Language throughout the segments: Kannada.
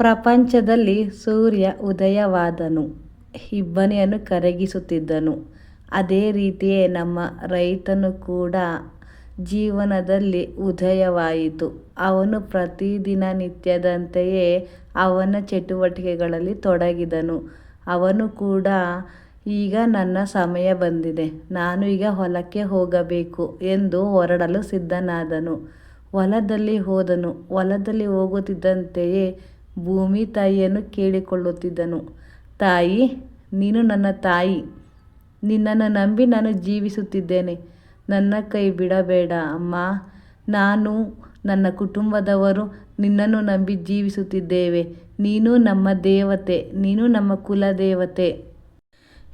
ಪ್ರಪಂಚದಲ್ಲಿ ಸೂರ್ಯ ಉದಯವಾದನು. ಇಬ್ಬನಿಯನ್ನು ಕರಗಿಸುತ್ತಿದ್ದನು. ಅದೇ ರೀತಿಯೇ ನಮ್ಮ ರೈತನು ಕೂಡ ಜೀವನದಲ್ಲಿ ಉದಯವಾಯಿತು. ಅವನು ಪ್ರತಿದಿನ ನಿತ್ಯದಂತೆಯೇ ಅವನ ಚಟುವಟಿಕೆಗಳಲ್ಲಿ ತೊಡಗಿದನು. ಅವನು ಕೂಡ, ಈಗ ನನ್ನ ಸಮಯ ಬಂದಿದೆ. ನಾನು ಈಗ ಹೊಲಕ್ಕೆ ಹೋಗಬೇಕು ಎಂದು ಹೊರಡಲು ಸಿದ್ಧನಾದನು. ಹೊಲದಲ್ಲಿ ಹೋದನು. ಹೊಲದಲ್ಲಿ ಹೋಗುತ್ತಿದ್ದಂತೆಯೇ ಭೂಮಿ ತಾಯಿಯನ್ನು ಕೇಳಿಕೊಳ್ಳುತ್ತಿದ್ದನು. ತಾಯಿ, ನೀನು ನನ್ನ ತಾಯಿ. ನಿನ್ನನ್ನು ನಂಬಿ ನಾನು ಜೀವಿಸುತ್ತಿದ್ದೇನೆ. ನನ್ನ ಕೈ ಬಿಡಬೇಡ, ಅಮ್ಮ. ನಾನು, ನನ್ನ ಕುಟುಂಬದವರು ನಿನ್ನನ್ನು ನಂಬಿ ಜೀವಿಸುತ್ತಿದ್ದೇವೆ. ನೀನು ನಮ್ಮ ದೇವತೆ, ನೀನು ನಮ್ಮ ಕುಲದೇವತೆ.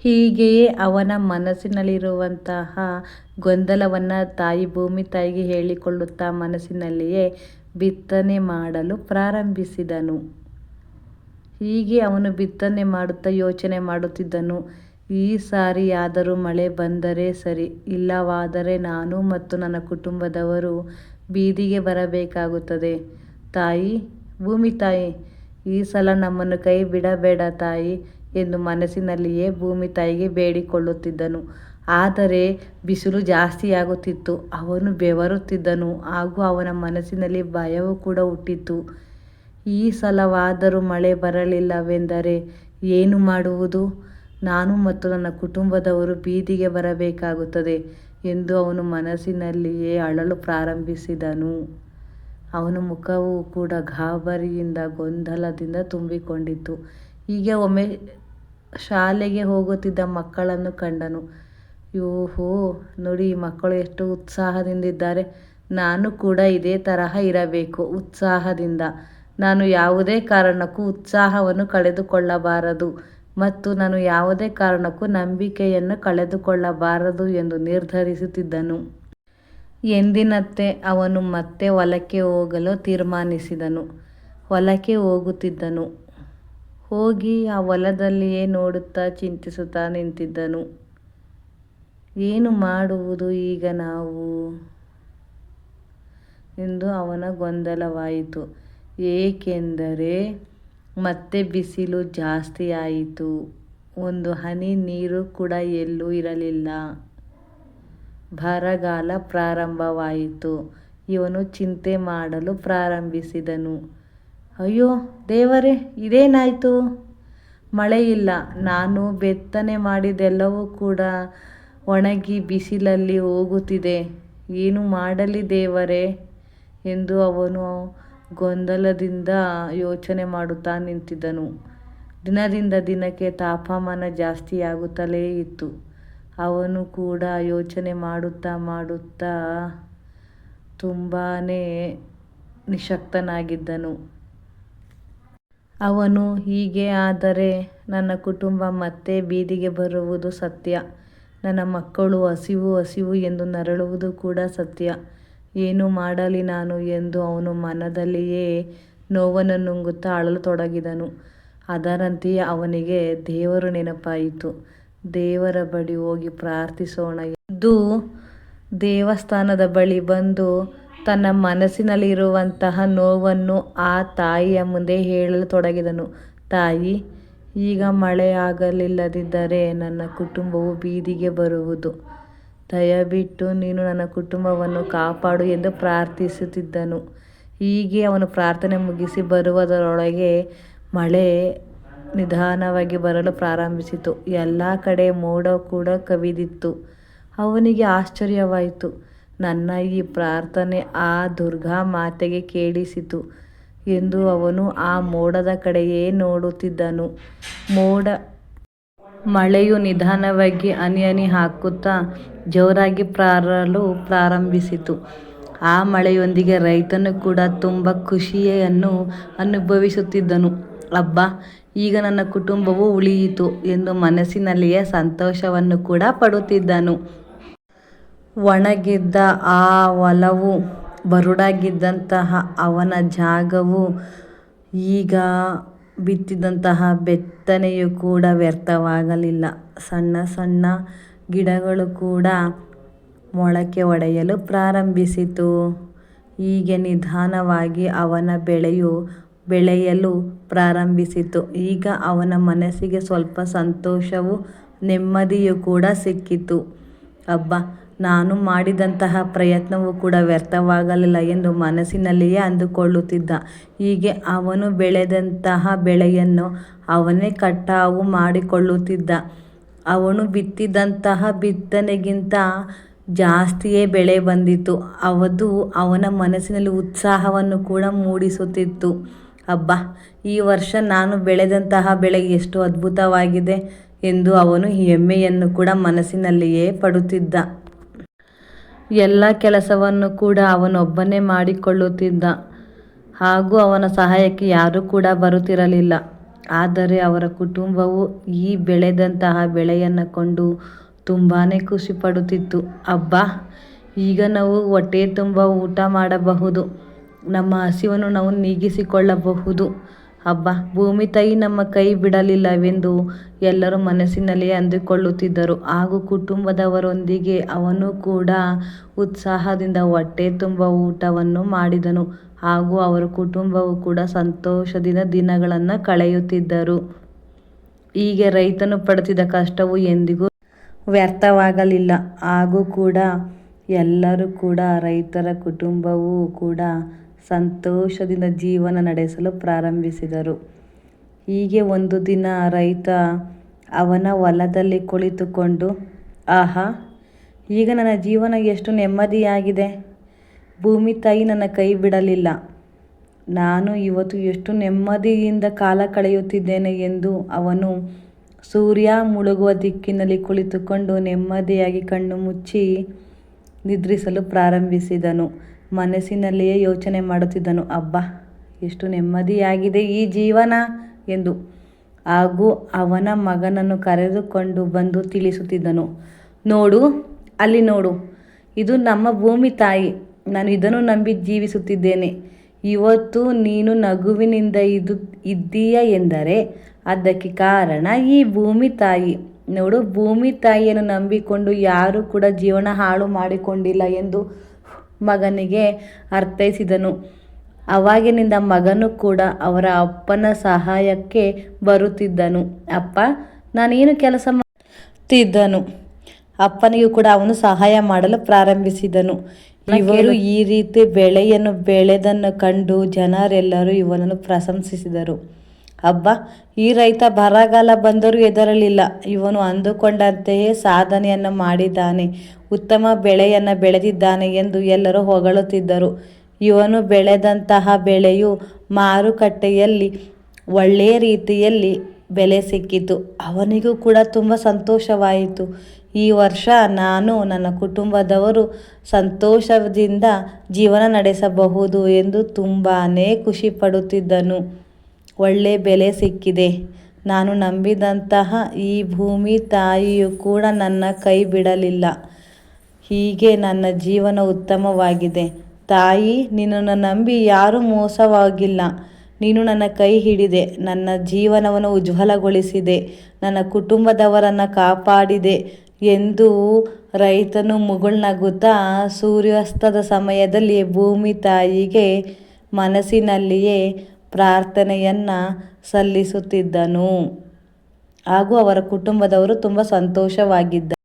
ಹೀಗೆಯೇ ಅವನ ಮನಸ್ಸಿನಲ್ಲಿರುವಂತಹ ಗೊಂದಲವನ್ನು ತಾಯಿ ಭೂಮಿ ತಾಯಿಗೆ ಹೇಳಿಕೊಳ್ಳುತ್ತಾ ಮನಸ್ಸಿನಲ್ಲಿಯೇ ಬಿತ್ತನೆ ಮಾಡಲು ಪ್ರಾರಂಭಿಸಿದನು. ಹೀಗೆ ಅವನು ಬಿತ್ತನೆ ಮಾಡುತ್ತಾ ಯೋಚನೆ ಮಾಡುತ್ತಿದ್ದನು. ಈ ಸಾರಿಯಾದರೂ ಮಳೆ ಬಂದರೆ ಸರಿ, ಇಲ್ಲವಾದರೆ ನಾನು ಮತ್ತು ನನ್ನ ಕುಟುಂಬದವರು ಬೀದಿಗೆ ಬರಬೇಕಾಗುತ್ತದೆ. ತಾಯಿ, ಭೂಮಿ ತಾಯಿ, ಈ ಸಲ ನಮ್ಮನ್ನು ಕೈ ಬಿಡಬೇಡ ತಾಯಿ ಎಂದು ಮನಸ್ಸಿನಲ್ಲಿಯೇ ಭೂಮಿ ತಾಯಿಗೆ ಬೇಡಿಕೊಳ್ಳುತ್ತಿದ್ದನು. ಆದರೆ ಬಿಸಿಲು ಜಾಸ್ತಿಯಾಗುತ್ತಿತ್ತು ಅವನು ಬೆವರುತ್ತಿದ್ದನು. ಹಾಗೂ ಅವನ ಮನಸ್ಸಿನಲ್ಲಿ ಭಯವೂ ಕೂಡ ಹುಟ್ಟಿತ್ತು. ಈ ಸಲವಾದರೂ ಮಳೆ ಬರಲಿಲ್ಲವೆಂದರೆ ಏನು ಮಾಡುವುದು? ನಾನು ಮತ್ತು ನನ್ನ ಕುಟುಂಬದವರು ಬೀದಿಗೆ ಬರಬೇಕಾಗುತ್ತದೆ ಎಂದು ಅವನು ಮನಸ್ಸಿನಲ್ಲಿಯೇ ಅಳಲು ಪ್ರಾರಂಭಿಸಿದನು. ಅವನ ಮುಖವು ಕೂಡ ಗಾಬರಿಯಿಂದ ಗೊಂದಲದಿಂದ ತುಂಬಿಕೊಂಡಿತ್ತು. ಹೀಗೆ ಒಮ್ಮೆ ಶಾಲೆಗೆ ಹೋಗುತ್ತಿದ್ದ ಮಕ್ಕಳನ್ನು ಕಂಡನು. ಯೋಹೋ, ನೋಡಿ, ಮಕ್ಕಳು ಎಷ್ಟು ಉತ್ಸಾಹದಿಂದಿದ್ದಾರೆ. ನಾನು ಕೂಡ ಇದೇ ತರಹ ಇರಬೇಕು ಉತ್ಸಾಹದಿಂದ. ನಾನು ಯಾವುದೇ ಕಾರಣಕ್ಕೂ ಉತ್ಸಾಹವನ್ನು ಕಳೆದುಕೊಳ್ಳಬಾರದು ಮತ್ತು ನಾನು ಯಾವುದೇ ಕಾರಣಕ್ಕೂ ನಂಬಿಕೆಯನ್ನು ಕಳೆದುಕೊಳ್ಳಬಾರದು ಎಂದು ನಿರ್ಧರಿಸುತ್ತಿದ್ದನು. ಎಂದಿನಂತೆ ಅವನು ಮತ್ತೆ ಹೊಲಕ್ಕೆ ಹೋಗಲು ತೀರ್ಮಾನಿಸಿದನು. ಹೊಲಕ್ಕೆ ಹೋಗುತ್ತಿದ್ದನು. ಹೋಗಿ ಆ ಹೊಲದಲ್ಲಿಯೇ ನೋಡುತ್ತಾ ಚಿಂತಿಸುತ್ತಾ ನಿಂತಿದ್ದನು. ಏನು ಮಾಡುವುದು ಈಗ ನಾವು? ಎಂದು ಅವನ ಗೊಂದಲವಾಯಿತು. ಏಕೆಂದರೆ ಮತ್ತೆ ಬಿಸಿಲು ಜಾಸ್ತಿ ಆಯಿತು ಒಂದು ಹನಿ ನೀರು ಕೂಡ ಎಲ್ಲೂ ಇರಲಿಲ್ಲ. ಬರಗಾಲ ಪ್ರಾರಂಭವಾಯಿತು. ಇವನು ಚಿಂತೆ ಮಾಡಲು ಪ್ರಾರಂಭಿಸಿದನು. ಅಯ್ಯೋ ದೇವರೇ, ಇದೇನಾಯಿತು? ಮಳೆಯಿಲ್ಲ. ನಾನು ಬೆತ್ತನೆ ಮಾಡಿದೆಲ್ಲವೂ ಕೂಡ ಒಣಗಿ ಬಿಸಿಲಲ್ಲಿ ಹೋಗುತ್ತಿದೆ. ಏನು ಮಾಡಲಿ ದೇವರೇ? ಎಂದು ಅವನು ಗೊಂದಲದಿಂದ ಯೋಚನೆ ಮಾಡುತ್ತಾ ನಿಂತಿದ್ದನು. ದಿನದಿಂದ ದಿನಕ್ಕೆ ತಾಪಮಾನ ಜಾಸ್ತಿಯಾಗುತ್ತಲೇ ಇತ್ತು. ಅವನು ಕೂಡ ಯೋಚನೆ ಮಾಡುತ್ತಾ ಮಾಡುತ್ತಾ ತುಂಬಾ ನಿಶಕ್ತನಾಗಿದ್ದನು. ಅವನು ಹೀಗೆ ಆದರೆ ನನ್ನ ಕುಟುಂಬ ಮತ್ತೆ ಬೀದಿಗೆ ಬರುವುದು ಸತ್ಯ. ನನ್ನ ಮಕ್ಕಳು ಹಸಿವು ಹಸಿವು ಎಂದು ನರಳುವುದು ಕೂಡ ಸತ್ಯ. ಏನು ಮಾಡಲಿ ನಾನು ಎಂದು ಅವನು ಮನದಲ್ಲಿಯೇ ನೋವನ್ನು ನುಂಗುತ್ತಾ ಅಳಲು ತೊಡಗಿದನು. ಅದರಂತೆಯೇ ಅವನಿಗೆ ದೇವರು ನೆನಪಾಯಿತು. ದೇವರ ಬಳಿ ಹೋಗಿ ಪ್ರಾರ್ಥಿಸೋಣ ಎಂದು ದೇವಸ್ಥಾನದ ಬಳಿ ಬಂದು ತನ್ನ ಮನಸ್ಸಿನಲ್ಲಿರುವಂತಹ ನೋವನ್ನು ಆ ತಾಯಿಯ ಮುಂದೆ ಹೇಳಲು ತೊಡಗಿದನು. ತಾಯಿ ಈಗ ಮಳೆ ಆಗಲಿಲ್ಲದಿದ್ದರೆ ನನ್ನ ಕುಟುಂಬವು ಬೀದಿಗೆ ಬರುವುದು. ದಯವಿಟ್ಟು ನೀನು ನನ್ನ ಕುಟುಂಬವನ್ನು ಕಾಪಾಡು ಎಂದು ಪ್ರಾರ್ಥಿಸುತ್ತಿದ್ದನು. ಹೀಗೆ ಅವನು ಪ್ರಾರ್ಥನೆ ಮುಗಿಸಿ ಬರುವುದರೊಳಗೆ ಮಳೆ ನಿಧಾನವಾಗಿ ಬರಲು ಪ್ರಾರಂಭಿಸಿತು. ಎಲ್ಲ ಕಡೆ ಮೋಡ ಕೂಡ ಕವಿದಿತ್ತು. ಅವನಿಗೆ ಆಶ್ಚರ್ಯವಾಯಿತು. ನನ್ನ ಈ ಪ್ರಾರ್ಥನೆ ಆ ದುರ್ಗಾ ಮಾತೆಗೆ ಕೇಳಿಸಿತು. ಎಂದು ಅವನು ಆ ಮೋಡದ ಕಡೆಯೇ ನೋಡುತ್ತಿದ್ದನು. ಮೋಡ ಮಳೆಯು ನಿಧಾನವಾಗಿ ಹನಿ ಹನಿ ಹಾಕುತ್ತಾ ಜೋರಾಗಿ ಪ್ರಾರಲು ಪ್ರಾರಂಭಿಸಿತು. ಆ ಮಳೆಯೊಂದಿಗೆ ರೈತನು ಕೂಡ ತುಂಬ ಖುಷಿಯನ್ನು ಅನುಭವಿಸುತ್ತಿದ್ದನು. ಅಬ್ಬ, ಈಗ ನನ್ನ ಕುಟುಂಬವು ಉಳಿಯಿತು ಎಂದು ಮನಸ್ಸಿನಲ್ಲಿಯೇ ಸಂತೋಷವನ್ನು ಕೂಡ ಪಡುತ್ತಿದ್ದನು. ಒಣಗಿದ್ದ ಆ ಹೊಲವು ಬರುಡಾಗಿದ್ದಂತಹ ಅವನ ಜಾಗವು ಈಗ ಬಿತ್ತಿದಂತಹ ಬಿತ್ತನೆಯು ಕೂಡ ವ್ಯರ್ಥವಾಗಲಿಲ್ಲ. ಸಣ್ಣ ಸಣ್ಣ ಗಿಡಗಳು ಕೂಡ ಮೊಳಕೆ ಒಡೆಯಲು ಪ್ರಾರಂಭಿಸಿತು. ಹೀಗೆ ನಿಧಾನವಾಗಿ ಅವನ ಬೆಳೆಯು ಬೆಳೆಯಲು ಪ್ರಾರಂಭಿಸಿತು. ಈಗ ಅವನ ಮನಸ್ಸಿಗೆ ಸ್ವಲ್ಪ ಸಂತೋಷವೂ ನೆಮ್ಮದಿಯೂ ಕೂಡ ಸಿಕ್ಕಿತು. ಅಬ್ಬ ನಾನು ಮಾಡಿದಂತಹ ಪ್ರಯತ್ನವೂ ಕೂಡ ವ್ಯರ್ಥವಾಗಲಿಲ್ಲ ಎಂದು ಮನಸ್ಸಿನಲ್ಲಿಯೇ ಅಂದುಕೊಳ್ಳುತ್ತಿದ್ದ. ಹೀಗೆ ಅವನು ಬೆಳೆದಂತಹ ಬೆಳೆಯನ್ನು ಅವನೇ ಕಟಾವು ಮಾಡಿಕೊಳ್ಳುತ್ತಿದ್ದ. ಅವನು ಬಿತ್ತಿದಂತಹ ಬಿತ್ತನೆಗಿಂತ ಜಾಸ್ತಿಯೇ ಬೆಳೆ ಬಂದಿತ್ತು. ಅವದು ಅವನ ಮನಸ್ಸಿನಲ್ಲಿ ಉತ್ಸಾಹವನ್ನು ಕೂಡ ಮೂಡಿಸುತ್ತಿತ್ತು. ಅಬ್ಬಾ, ಈ ವರ್ಷ ನಾನು ಬೆಳೆದಂತಹ ಬೆಳೆ ಎಷ್ಟು ಅದ್ಭುತವಾಗಿದೆ ಎಂದು ಅವನು ಹೆಮ್ಮೆಯನ್ನು ಕೂಡ ಮನಸ್ಸಿನಲ್ಲಿಯೇ ಪಡುತ್ತಿದ್ದ. ಎಲ್ಲ ಕೆಲಸವನ್ನು ಕೂಡ ಅವನೊಬ್ಬನೇ ಮಾಡಿಕೊಳ್ಳುತ್ತಿದ್ದ. ಹಾಗೂ ಅವನ ಸಹಾಯಕ್ಕೆ ಯಾರೂ ಕೂಡ ಬರುತ್ತಿರಲಿಲ್ಲ. ಆದರೆ ಅವರ ಕುಟುಂಬವು ಈ ಬೆಳೆದಂತಹ ಬೆಳೆಯನ್ನು ಕೊಂಡು ತುಂಬಾ ಖುಷಿ ಪಡುತ್ತಿತ್ತು. ಅಬ್ಬಾ, ಈಗ ನಾವು ಹೊಟ್ಟೆ ತುಂಬ ಊಟ ಮಾಡಬಹುದು. ನಮ್ಮ ಹಸಿವನ್ನು ನಾವು ನೀಗಿಸಿಕೊಳ್ಳಬಹುದು. ಅಬ್ಬಾ, ಭೂಮಿ ತಾಯಿ ನಮ್ಮ ಕೈ ಬಿಡಲಿಲ್ಲವೆಂದು ಎಲ್ಲರೂ ಮನಸ್ಸಿನಲ್ಲಿ ಅಂದುಕೊಳ್ಳುತ್ತಿದ್ದರು. ಹಾಗೂ ಕುಟುಂಬದವರೊಂದಿಗೆ ಅವನು ಕೂಡ ಉತ್ಸಾಹದಿಂದ ಹೊಟ್ಟೆ ತುಂಬ ಊಟವನ್ನು ಮಾಡಿದನು. ಹಾಗೂ ಅವರ ಕುಟುಂಬವು ಕೂಡ ಸಂತೋಷದಿಂದ ದಿನಗಳನ್ನು ಕಳೆಯುತ್ತಿದ್ದರು. ಹೀಗೆ ರೈತನು ಪಡುತ್ತಿದ್ದ ಕಷ್ಟವು ಎಂದಿಗೂ ವ್ಯರ್ಥವಾಗಲಿಲ್ಲ. ಹಾಗೂ ಕೂಡ ಎಲ್ಲರೂ ಕೂಡ ರೈತರ ಕುಟುಂಬವೂ ಕೂಡ ಸಂತೋಷದಿಂದ ಜೀವನ ನಡೆಸಲು ಪ್ರಾರಂಭಿಸಿದರು. ಹೀಗೆ ಒಂದು ದಿನ ರೈತ ಅವನ ಹೊಲದಲ್ಲಿ ಕುಳಿತುಕೊಂಡು, ಆಹಾ, ಈಗ ನನ್ನ ಜೀವನ ಎಷ್ಟು ನೆಮ್ಮದಿಯಾಗಿದೆ. ಭೂಮಿ ತಾಯಿ ನನ್ನ ಕೈ ಬಿಡಲಿಲ್ಲ. ನಾನು ಇವತ್ತು ಎಷ್ಟು ನೆಮ್ಮದಿಯಿಂದ ಕಾಲ ಕಳೆಯುತ್ತಿದ್ದೇನೆ ಎಂದು ಅವನು ಸೂರ್ಯ ಮುಳುಗುವ ದಿಕ್ಕಿನಲ್ಲಿ ಕುಳಿತುಕೊಂಡು ನೆಮ್ಮದಿಯಾಗಿ ಕಣ್ಣು ಮುಚ್ಚಿ ನಿದ್ರಿಸಲು ಪ್ರಾರಂಭಿಸಿದನು. ಮನಸ್ಸಿನಲ್ಲಿಯೇ ಯೋಚನೆ ಮಾಡುತ್ತಿದ್ದನು, ಅಬ್ಬ, ಎಷ್ಟು ನೆಮ್ಮದಿಯಾಗಿದೆ ಈ ಜೀವನ ಎಂದು. ಹಾಗೂ ಅವನ ಮಗನನ್ನು ಕರೆದುಕೊಂಡು ಬಂದು ತಿಳಿಸುತ್ತಿದ್ದನು, ನೋಡು, ಅಲ್ಲಿ ನೋಡು, ಇದು ನಮ್ಮ ಭೂಮಿ ತಾಯಿ, ನಾನು ಇದನ್ನು ನಂಬಿ ಜೀವಿಸುತ್ತಿದ್ದೇನೆ. ಇವತ್ತು ನೀನು ನಗುವಿನಿಂದ ಇದು ಇದ್ದೀಯ ಎಂದರೆ ಅದಕ್ಕೆ ಕಾರಣ ಈ ಭೂಮಿ ತಾಯಿ. ನೋಡು, ಭೂಮಿ ತಾಯಿಯನ್ನು ನಂಬಿಕೊಂಡು ಯಾರೂ ಕೂಡ ಜೀವನ ಹಾಳು ಮಾಡಿಕೊಂಡಿಲ್ಲ ಎಂದು ಮಗನಿಗೆ ಅರ್ಥೈಸಿದನು. ಅವಾಗಿನಿಂದ ಮಗನು ಕೂಡ ಅವರ ಅಪ್ಪನ ಸಹಾಯಕ್ಕೆ ಬರುತ್ತಿದ್ದನು. ಅಪ್ಪ, ನಾನೇನು ಕೆಲಸ ಮಾಡುತ್ತಿದ್ದನು ಅಪ್ಪನಿಗೂ ಕೂಡ ಅವನು ಸಹಾಯ ಮಾಡಲು ಪ್ರಾರಂಭಿಸಿದನು. ಇವರು ಈ ರೀತಿ ಬೆಳೆಯನ್ನು ಬೆಳೆದನ್ನು ಕಂಡು ಜನರೆಲ್ಲರೂ ಇವನನ್ನು ಪ್ರಶಂಸಿಸಿದರು. ಹಬ್ಬ ಈ ರೈತ ಬರಗಾಲ ಬಂದರೂ ಹೆದರಲಿಲ್ಲ. ಇವನು ಅಂದುಕೊಂಡಂತೆಯೇ ಸಾಧನೆಯನ್ನು ಮಾಡಿದ್ದಾನೆ, ಉತ್ತಮ ಬೆಳೆಯನ್ನು ಬೆಳೆದಿದ್ದಾನೆ ಎಂದು ಎಲ್ಲರೂ ಹೊಗಳುತ್ತಿದ್ದರು. ಇವನು ಬೆಳೆದಂತಹ ಬೆಳೆಯು ಮಾರುಕಟ್ಟೆಯಲ್ಲಿ ಒಳ್ಳೆಯ ರೀತಿಯಲ್ಲಿ ಬೆಲೆ ಸಿಕ್ಕಿತು. ಅವನಿಗೂ ಕೂಡ ತುಂಬ ಸಂತೋಷವಾಯಿತು. ಈ ವರ್ಷ ನಾನು ನನ್ನ ಕುಟುಂಬದವರು ಸಂತೋಷದಿಂದ ಜೀವನ ನಡೆಸಬಹುದು ಎಂದು ತುಂಬಾ ಖುಷಿ ಪಡುತ್ತಿದ್ದನು. ಒಳ್ಳೆ ಬೆಲೆ ಸಿಕ್ಕಿದೆ. ನಾನು ನಂಬಿದಂತಹ ಈ ಭೂಮಿ ತಾಯಿಯು ಕೂಡ ನನ್ನ ಕೈ ಬಿಡಲಿಲ್ಲ. ಹೀಗೆ ನನ್ನ ಜೀವನ ಉತ್ತಮವಾಗಿದೆ. ತಾಯಿ, ನಿನ್ನನ್ನು ನಂಬಿ ಯಾರೂ ಮೋಸವಾಗಿಲ್ಲ. ನೀನು ನನ್ನ ಕೈ ಹಿಡಿದೆ. ನನ್ನ ಜೀವನವನ್ನು ಉಜ್ವಲಗೊಳಿಸಿದೆ. ನನ್ನ ಕುಟುಂಬದವರನ್ನು ಕಾಪಾಡಿದೆ ಎಂದು ರೈತನು ಮುಗುಳ್ನಗುತ್ತಾ ಸೂರ್ಯಾಸ್ತದ ಸಮಯದಲ್ಲಿ ಭೂಮಿ ತಾಯಿಗೆ ಮನಸ್ಸಿನಲ್ಲಿಯೇ ಪ್ರಾರ್ಥನೆಯನ್ನು ಸಲ್ಲಿಸುತ್ತಿದ್ದನು. ಹಾಗೂ ಅವರ ಕುಟುಂಬದವರು ತುಂಬ ಸಂತೋಷವಾಗಿದ್ದ